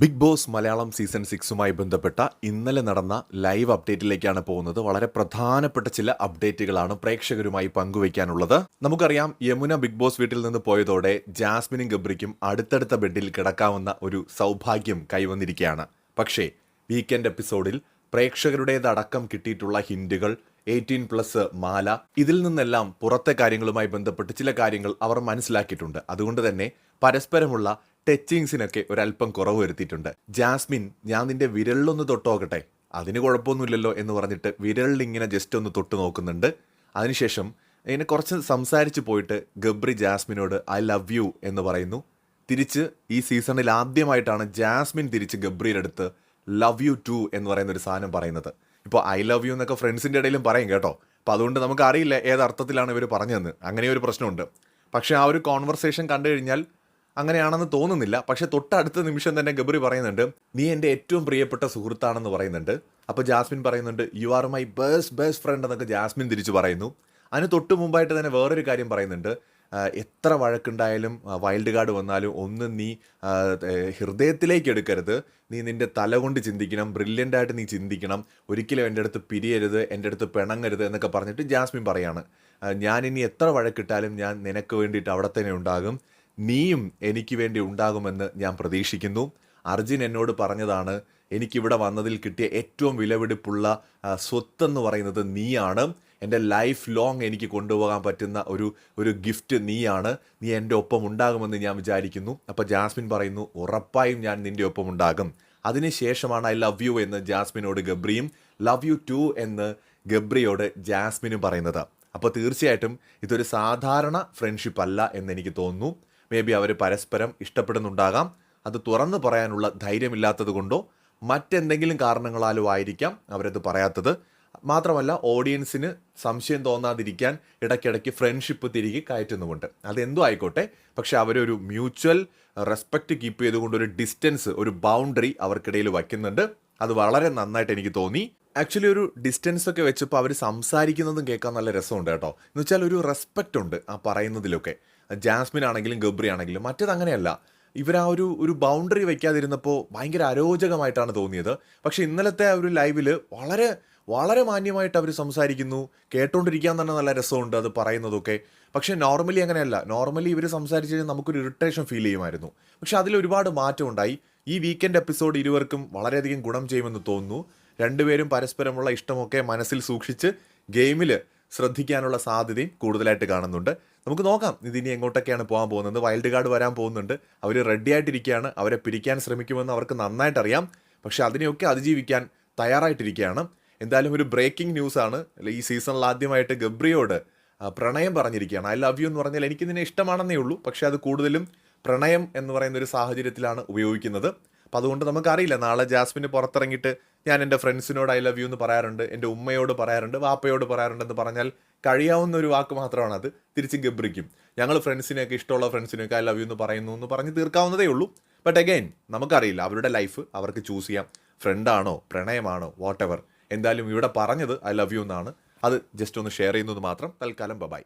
Big boss Malayalam season സിക്സുമായി ബന്ധപ്പെട്ട ഇന്നലെ നടന്ന ലൈവ് അപ്ഡേറ്റിലേക്കാണ് പോകുന്നത്. വളരെ പ്രധാനപ്പെട്ട ചില അപ്ഡേറ്റുകളാണ് പ്രേക്ഷകരുമായി പങ്കുവയ്ക്കാനുള്ളത്. നമുക്കറിയാം യമുന ബിഗ് ബോസ് വീട്ടിൽ നിന്ന് പോയതോടെ ജാസ്മിനും ഗബ്രിക്കും അടുത്തടുത്ത ബെഡിൽ കിടക്കാവുന്ന ഒരു സൗഭാഗ്യം കൈവന്നിരിക്കുകയാണ്. പക്ഷേ വീക്കെൻഡ് എപ്പിസോഡിൽ പ്രേക്ഷകരുടേതടക്കം കിട്ടിയിട്ടുള്ള ഹിന്റുകൾ എയ്റ്റീൻ പ്ലസ് മാല ഇതിൽ നിന്നെല്ലാം പുറത്തെ കാര്യങ്ങളുമായി ബന്ധപ്പെട്ട് ചില കാര്യങ്ങൾ അവർ മനസ്സിലാക്കിയിട്ടുണ്ട്. അതുകൊണ്ട് തന്നെ പരസ്പരമുള്ള ടച്ചിങ്സിനൊക്കെ ഒരല്പം കുറവ് വരുത്തിയിട്ടുണ്ട്. ജാസ്മിൻ ഞാൻ നിന്റെ വിരലിലൊന്ന് തൊട്ടോക്കട്ടെ അതിന് കുഴപ്പമൊന്നുമില്ലല്ലോ എന്ന് പറഞ്ഞിട്ട് വിരലിൽ ഇങ്ങനെ ജസ്റ്റ് ഒന്ന് തൊട്ട് നോക്കുന്നുണ്ട്. അതിനുശേഷം ഇങ്ങനെ കുറച്ച് സംസാരിച്ച് പോയിട്ട് ഗബ്രി ജാസ്മിനോട് ഐ ലവ് യു എന്ന് പറയുന്നു. തിരിച്ച് ഈ സീസണിൽ ആദ്യമായിട്ടാണ് ജാസ്മിൻ തിരിച്ച് ഗബ്രിയുടെ അടുത്ത് ലവ് യു ടു എന്ന് പറയുന്ന ഒരു സാധനം പറയുന്നത്. ഇപ്പോൾ ഐ ലവ് യു എന്നൊക്കെ ഫ്രണ്ട്സിന്റെ ഇടയിലും പറയും കേട്ടോ. അപ്പോൾ അതുകൊണ്ട് നമുക്കറിയില്ല ഏത് അർത്ഥത്തിലാണ് ഇവർ പറഞ്ഞതെന്ന്. അങ്ങനെ ഒരു പ്രശ്നമുണ്ട്. പക്ഷേ ആ ഒരു കോൺവെർസേഷൻ കണ്ടു കഴിഞ്ഞാൽ അങ്ങനെയാണെന്ന് തോന്നുന്നില്ല. പക്ഷെ തൊട്ടടുത്ത നിമിഷം തന്നെ ഗബ്രി പറയുന്നുണ്ട് നീ എന്റെ ഏറ്റവും പ്രിയപ്പെട്ട സുഹൃത്താണെന്ന് പറയുന്നുണ്ട്. അപ്പോൾ ജാസ്മിൻ പറയുന്നുണ്ട് you are my best best friend എന്നൊക്കെ ജാസ്മിൻ തിരിച്ചു പറയുന്നു. അതിന് തൊട്ട് മുമ്പായിട്ട് തന്നെ വേറൊരു കാര്യം പറയുന്നുണ്ട്. എത്ര വഴക്കുണ്ടായാലും വൈൽഡ് കാർഡ് വന്നാലും ഒന്ന് നീ ഹൃദയത്തിലേക്ക് എടുക്കരുത്. നീ നിന്റെ തല കൊണ്ട് ചിന്തിക്കണം ബ്രില്യന്റ് ആയിട്ട് നീ ചിന്തിക്കണം. ഒരിക്കലും എന്റെ അടുത്ത് പിരിയരുത് എന്റെ അടുത്ത് പിണങ്ങരുത് എന്നൊക്കെ പറഞ്ഞിട്ട് ജാസ്മിൻ പറയാണ്. ഞാനിനി എത്ര വഴക്കിട്ടാലും ഞാൻ നിനക്ക് വേണ്ടിയിട്ട് അവിടെ തന്നെ ഉണ്ടാകും. നീയും എനിക്ക് വേണ്ടി ഉണ്ടാകുമെന്ന് ഞാൻ പ്രതീക്ഷിക്കുന്നു. അർജുൻ എന്നോട് പറഞ്ഞതാണ് എനിക്കിവിടെ വന്നതിൽ കിട്ടിയ ഏറ്റവും വിലപിടിപ്പുള്ള സ്വത്ത് സ്വത്തെന്ന് പറയുന്നത് നീയാണ്. എന്റെ ലൈഫ് ലോങ് എനിക്ക് കൊണ്ടുപോകാൻ പറ്റുന്ന ഒരു ഒരു ഗിഫ്റ്റ് നീയാണ്. നീ എന്റെ ഒപ്പം ഉണ്ടാകുമെന്ന് ഞാൻ വിചാരിക്കുന്നു. അപ്പോൾ ജാസ്മിൻ പറയുന്നു ഉറപ്പായും ഞാൻ നിന്റെ ഒപ്പം ഉണ്ടാകും. അതിനുശേഷമാണ് ഐ ലവ് യു എന്ന് ജാസ്മിനോട് ഗബ്രിയും ലവ് യു ടു എന്ന് ഗബ്രിയോട് ജാസ്മിനും പറയുന്നത്. അപ്പോൾ തീർച്ചയായിട്ടും ഇതൊരു സാധാരണ ഫ്രണ്ട്ഷിപ്പ് അല്ല എന്ന് എനിക്ക് തോന്നുന്നു. മേ ബി അവർ പരസ്പരം ഇഷ്ടപ്പെടുന്നുണ്ടാകാം. അത് തുറന്നു പറയാനുള്ള ധൈര്യമില്ലാത്തത് കൊണ്ടോ മറ്റെന്തെങ്കിലും കാരണങ്ങളാലോ ആയിരിക്കാം അവരത് പറയാത്തത്. മാത്രമല്ല ഓഡിയൻസിന് സംശയം തോന്നാതിരിക്കാൻ ഇടയ്ക്കിടയ്ക്ക് ഫ്രണ്ട്ഷിപ്പ് തിരികെ കയറ്റുന്നുമുണ്ട്. അതെന്തോ ആയിക്കോട്ടെ പക്ഷെ അവരൊരു മ്യൂച്വൽ റെസ്പെക്റ്റ് കീപ്പ് ചെയ്തുകൊണ്ട് ഒരു ഡിസ്റ്റൻസ് ഒരു ബൗണ്ടറി അവർക്കിടയിൽ വയ്ക്കുന്നുണ്ട്. അത് വളരെ നന്നായിട്ട് എനിക്ക് തോന്നി. ആക്ച്വലി ഒരു ഡിസ്റ്റൻസ് ഒക്കെ വെച്ചപ്പോൾ അവർ സംസാരിക്കുന്നതും കേൾക്കാൻ നല്ല രസമുണ്ട് കേട്ടോ. എന്ന് വെച്ചാൽ ഒരു റെസ്പെക്റ്റ് ഉണ്ട് ആ പറയുന്നതിലൊക്കെ. ജാസ്മിൻ ആണെങ്കിലും ഗബ്രി ആണെങ്കിലും മറ്റേത് അങ്ങനെയല്ല. ഇവർ ആ ഒരു ഒരു ബൗണ്ടറി വയ്ക്കാതിരുന്നപ്പോൾ ഭയങ്കര അരോചകമായിട്ടാണ് തോന്നിയത്. പക്ഷേ ഇന്നലത്തെ ആ ഒരു ലൈവിൽ വളരെ വളരെ മാന്യമായിട്ട് അവർ സംസാരിക്കുന്നു. കേട്ടോണ്ടിരിക്കാൻ തന്നെ നല്ല രസമുണ്ട് അത് പറയുന്നതൊക്കെ. പക്ഷെ നോർമലി അങ്ങനെയല്ല. നോർമലി ഇവർ സംസാരിച്ച് കഴിഞ്ഞാൽ നമുക്കൊരു ഇറിറ്റേഷൻ ഫീൽ ചെയ്യുമായിരുന്നു. പക്ഷെ അതിൽ ഒരുപാട് മാറ്റം ഉണ്ടായി ഈ വീക്കെൻഡ് എപ്പിസോഡ് ഇരുവർക്കും വളരെയധികം ഗുണം ചെയ്യുമെന്ന് തോന്നുന്നു. രണ്ടുപേരും പരസ്പരമുള്ള ഇഷ്ടമൊക്കെ മനസ്സിൽ സൂക്ഷിച്ച് ഗെയിമിൽ ശ്രദ്ധിക്കാനുള്ള സാധ്യതയും കൂടുതലായിട്ട് കാണുന്നുണ്ട്. നമുക്ക് നോക്കാം ഇതിനി എങ്ങോട്ടൊക്കെയാണ് പോകാൻ പോകുന്നത്. വൈൽഡ് കാർഡ് വരാൻ പോകുന്നുണ്ട്. അവർ റെഡി ആയിട്ടിരിക്കുകയാണ്. അവരെ പിരിക്കാൻ ശ്രമിക്കുമെന്ന് അവർക്ക് നന്നായിട്ട് അറിയാം. പക്ഷേ അതിനെയൊക്കെ അതിജീവിക്കാൻ തയ്യാറായിട്ടിരിക്കുകയാണ്. എന്തായാലും ഒരു ബ്രേക്കിംഗ് ന്യൂസ് ആണ്. ഈ സീസണിൽ ആദ്യമായിട്ട് ഗബ്രിയോട് പ്രണയം പറഞ്ഞിരിക്കുകയാണ്. ഐ ലവ് യു എന്ന് പറഞ്ഞാൽ എനിക്ക് നിന്നെ ഇഷ്ടമാണെന്നേ ഉള്ളൂ. പക്ഷേ അത് കൂടുതലും പ്രണയം എന്ന് പറയുന്ന ഒരു സാഹചര്യത്തിലാണ് ഉപയോഗിക്കുന്നത്. അപ്പം അതുകൊണ്ട് നമുക്കറിയില്ല. നാളെ ജാസ്മിന് പുറത്തിറങ്ങിയിട്ട് ഞാൻ എന്റെ ഫ്രണ്ട്സിനോട് ഐ ലവ് യു എന്ന് പറയാറുണ്ട്. എന്റെ ഉമ്മയോട് പറയാറുണ്ട്. വാപ്പയോട് പറയാറുണ്ട് എന്ന് പറഞ്ഞാൽ കഴിയാവുന്ന ഒരു വാക്ക് മാത്രമാണ് അത് തിരിച്ച് ഗബ്രിക്കും. ഞങ്ങൾ ഫ്രണ്ട്സിനെയൊക്കെ ഇഷ്ടമുള്ള ഫ്രണ്ട്സിനെയൊക്കെ ഐ ലവ് യു എന്ന് പറയുന്നു എന്ന് പറഞ്ഞ് തീർക്കാവുന്നതേ ഉള്ളൂ. ബട്ട് അഗൈൻ നമുക്കറിയില്ല. അവരുടെ ലൈഫ് അവർക്ക് ചൂസ് ചെയ്യാം. ഫ്രണ്ടാണോ പ്രണയമാണോ വാട്ട് എവർ എന്തായാലും ഇവിടെ പറഞ്ഞത് ഐ ലവ് യു എന്നാണ്. അത് ജസ്റ്റ് ഒന്ന് ഷെയർ ചെയ്യുന്നത് മാത്രം. തൽക്കാലം ബൈ